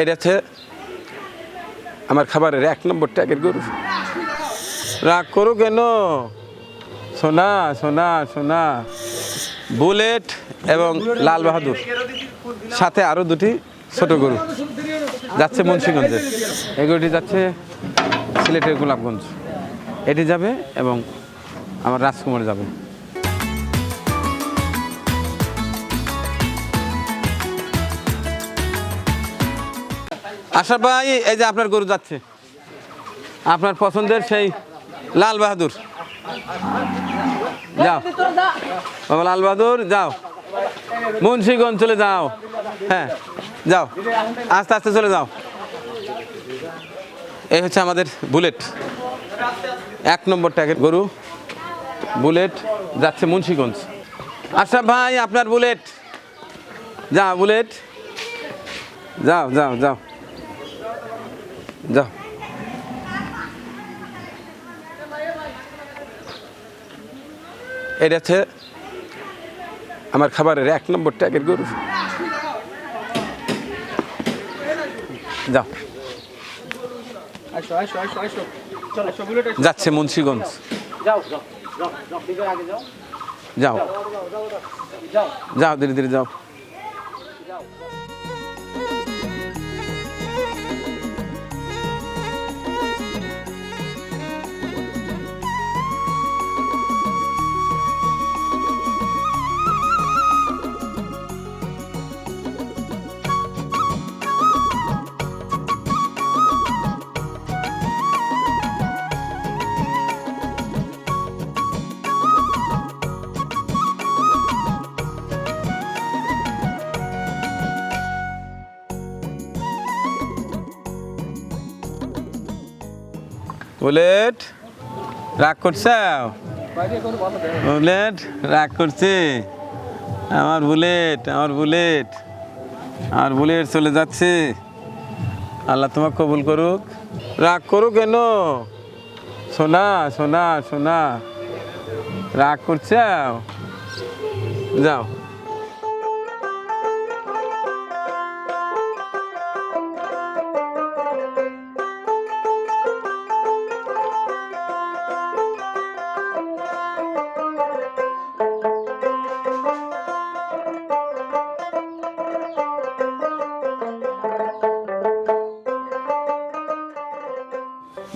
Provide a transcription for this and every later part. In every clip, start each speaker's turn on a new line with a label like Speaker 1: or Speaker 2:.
Speaker 1: এটা হচ্ছে আমার খাবারের এক নম্বর ট্যাগের গরু। রাগ করো কেন? সোনা সোনা সোনা। বুলেট এবং লাল বাহাদুর। সাথে আরও দুটি ছোট গরু। যাচ্ছে মুন্সিগঞ্জে। এই গরুটি যাচ্ছে সিলেটের গোলাপগঞ্জ। এটি যাবে এবং আমার রাজকুমার যাবে। আশা ভাই, এই যে আপনার গরু যাচ্ছে। আপনার পছন্দের সেই লাল বাহাদুর। যাও। বাবা, লাল বাহাদুর, যাও। মুন্সিগঞ্জ চলে যাও। হ্যাঁ যাও। আস্তে আস্তে চলে যাও। এই হচ্ছে আমাদের বুলেট। এক নম্বর ট্যাগের গরু। বুলেট যাচ্ছে মুন্সিগঞ্জ। আচ্ছা ভাই, আপনার বুলেট। যাও বুলেট। যাও যাও যাও। যাও এটা হচ্ছে আমার খাবারের এক নম্বর ট্যাগের গরু যাও যাচ্ছে মুন্সিগঞ্জ
Speaker 2: যাও যাও
Speaker 1: ধীরে ধীরে যাও বুলেট, রাগ করছে? বুলেট, রাগ করছে। আমার বুলেট আমার বুলেট আমার বুলেট চলে যাচ্ছে। আল্লাহ তোমাকে কবুল করুক। রাগ করুক কেন? সোনা সোনা সোনা। রাগ করছে? যাও।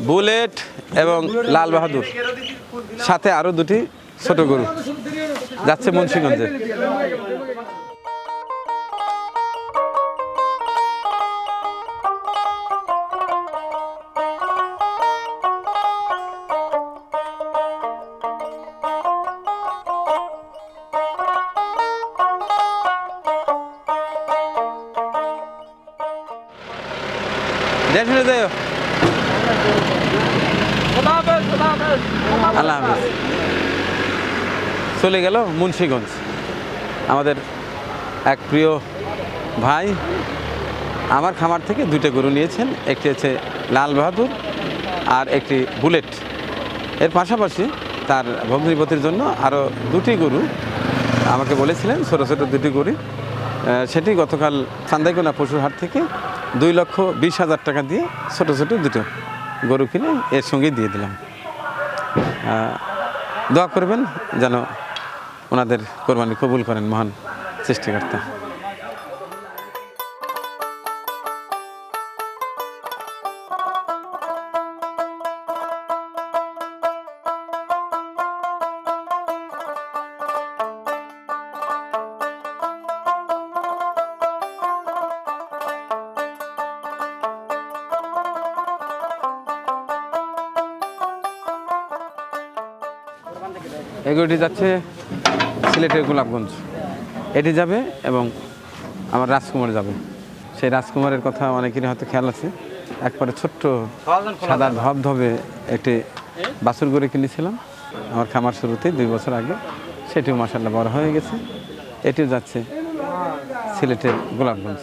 Speaker 1: বুলেট এবং লাল বাহাদুর। সাথে আরও দুটি ছোট গরু। যাচ্ছে মুন্সিগঞ্জে। দেখে আল্লাহ হাফিজ। চলে গেল মুন্সীগঞ্জ। আমাদের এক প্রিয় ভাই আমার খামার থেকে দুটো গরু নিয়েছেন। একটি হচ্ছে লাল বাহাদুর আর একটি বুলেট। এর পাশাপাশি তার ভগ্নিপতির জন্য আরও দুটি গরু আমাকে বলেছিলেন, ছোটো ছোটো দুটি গরু। সেটি গতকাল চান্দাইকোনা পশুর হাট থেকে দুই লক্ষ বিশ হাজার টাকা দিয়ে ছোটো ছোটো দুটো। গরু কিনে এর সঙ্গে দিয়ে দিলাম। দোয়া করবেন যেন ওনাদের কোরবানি কবুল করেন মহান সৃষ্টিকর্তা। এগুলোটি যাচ্ছে সিলেটের গোলাপগঞ্জ। এটি যাবে এবং আমার রাজকুমার যাবে। সেই রাজকুমারের কথা অনেকেরই হয়তো খেয়াল আছে। একবারে ছোট্ট সাদা ধবধবে একটি বাছুর গড়ে কিনেছিলাম। আমার খামার শুরুতে দুই বছর আগে। সেটিও মাসাল্লাহ বড় হয়ে গেছে। এটিও যাচ্ছে সিলেটের গোলাপগঞ্জ।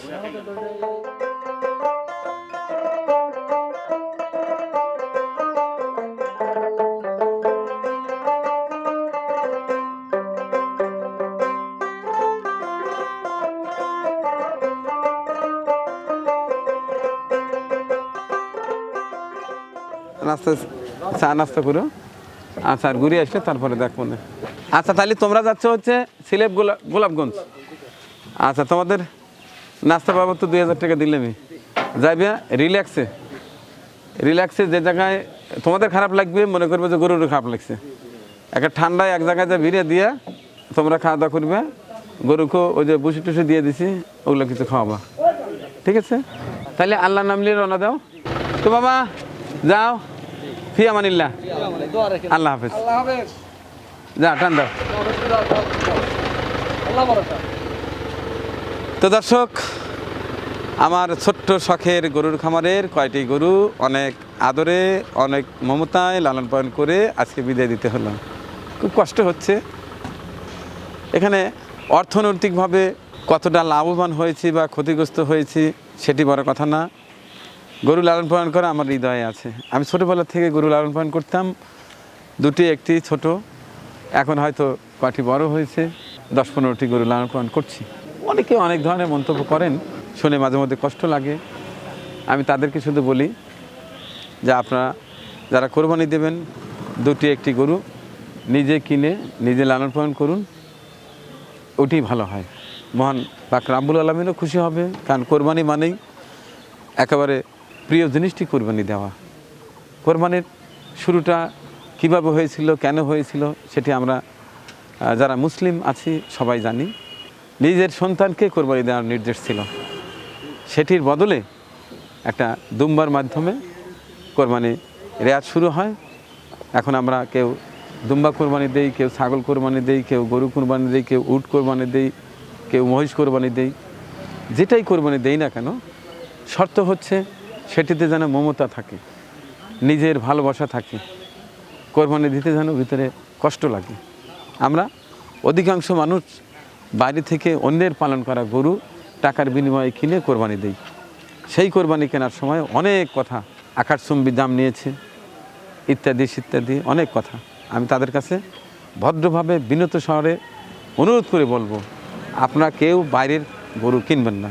Speaker 1: নাস্তা, চা নাস্তা করো। আচ্ছা আর ঘুরে আসলে তারপরে দেখব আচ্ছা তাহলে তোমরা যাচ্ছ হচ্ছে সিলেব গোলা, গোলাপগঞ্জ। আচ্ছা তোমাদের নাস্তা বাবদ তো দুই হাজার টাকা দিলেমি যাইবে রিল্যাক্সে রিল্যাক্সে যে জায়গায় তোমাদের খারাপ লাগবে, মনে করবে যে গরুর খারাপ লাগছে। একটা ঠান্ডায় এক জায়গায় যা ভিড়ে দিয়ে তোমরা খাওয়া দাওয়া করবে। গরুকে ওই যে বুসি টুসি দিয়ে দিছি, ওগুলো কিছু খাওয়াবা। ঠিক আছে? তাহলে আল্লাহ নাম নিয়ে রওনা দাও। তো বাবা, যাও। ফি আমানিল্লাহ। আল্লাহ হাফেজ। যা টান দাও। তো দর্শক আমার ছোট্ট শখের গরুর খামারের কয়টি গরু অনেক আদরে অনেক মমতায় লালন পালন করে আজকে বিদায় দিতে হলো। খুব কষ্ট হচ্ছে। এখানে অর্থনৈতিকভাবে কতটা লাভবান হয়েছি বা ক্ষতিগ্রস্ত হয়েছি সেটি বড় কথা না। গরু লালন পালন করা আমার হৃদয়ে আছে। আমি ছোটোবেলা থেকে গরু লালন পালন করতাম। দুটি, একটি ছোট। এখন হয়তো কয়টি বড় হয়েছে। দশ, পনেরোটি গরু লালন পালন করছি। অনেকে অনেক ধরনের মন্তব্য করেন। শুনে মাঝে মধ্যে কষ্ট লাগে। আমি তাদেরকে শুধু বলি যে আপনারা যারা কোরবানি দেবেন, দুটি, একটি গরু নিজে কিনে, নিজে লালন পালন করুন। ওটি ভালো হয়। মহান পাক রাব্বুল আলমিনও খুশি হবে। কারণ কোরবানি মানেই একেবারে প্রিয় জিনিসটি কোরবানি দেওয়া। কোরবানির শুরুটা কীভাবে হয়েছিল, কেন হয়েছিল, সেটি আমরা যারা মুসলিম আছি, সবাই জানি। নিজের সন্তানকে কোরবানি দেওয়ার নির্দেশ ছিল। সেটির বদলে একটা দুম্বার মাধ্যমে কোরবানি রেয়াজ শুরু হয়। এখন আমরা কেউ দুম্বা কোরবানি দেই, কেউ ছাগল কোরবানি দেই, কেউ গরু কোরবানি দেই, কেউ উট কোরবানি দেই, কেউ মহিষ কোরবানি দেই। যেটাই কোরবানি দেই না কেন, শর্ত হচ্ছে সেটিতে যেন মমতা থাকে, নিজের ভালোবাসা থাকে কোরবানি দিতে যেন ভিতরে কষ্ট লাগে। আমরা অধিকাংশ মানুষ বাইরে থেকে অন্যের পালন করা গরু টাকার বিনিময়ে কিনে কোরবানি দেই। সেই কোরবানি কেনার সময় অনেক কথা আকাশচুম্বী দাম নিয়েছে, ইত্যাদি ইত্যাদি অনেক কথা। আমি তাদের কাছে ভদ্রভাবে বিনত শহরে অনুরোধ করে বলব, আপনারা কেউ বাইরের গরু কিনবেন না।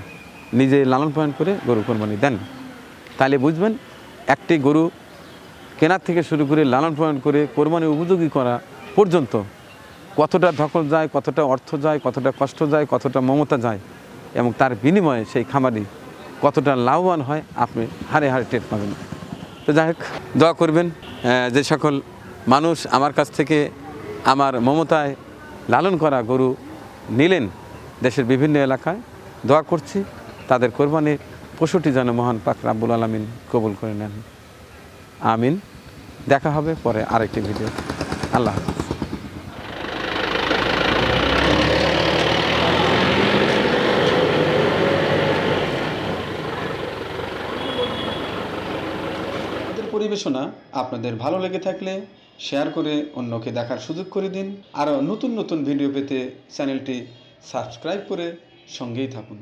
Speaker 1: নিজে লালন পালন করে গরু কোরবানি দেন। তাহলে বুঝবেন, একটি গরু কেনার থেকে শুরু করে লালন পালন করে কোরবানি উপযোগী করা পর্যন্ত কতটা ধকল যায়, কতটা অর্থ যায়, কতটা কষ্ট যায়, কতটা মমতা যায় এবং তার বিনিময়ে সেই খামারি কতটা লাভবান হয়, আপনি হারে হারে টের পাবেন। তো যাই হোক, দোয়া করবেন যে সকল মানুষ আমার কাছ থেকে আমার মমতায় লালন করা গরু নিলেন দেশের বিভিন্ন এলাকায়, দোয়া করছি, তাদের কোরবানির পশুটি যেন মহান পাক রাব্বুল আলমিন কবুল করে নেন। আমিন। দেখা হবে পরে আরেকটি ভিডিও। আল্লাহ পরিবেশনা আপনাদের ভালো লেগে থাকলে শেয়ার করে অন্যকে দেখার সুযোগ করে দিন। আরও নতুন নতুন ভিডিও পেতে চ্যানেলটি সাবস্ক্রাইব করে সঙ্গেই থাকুন।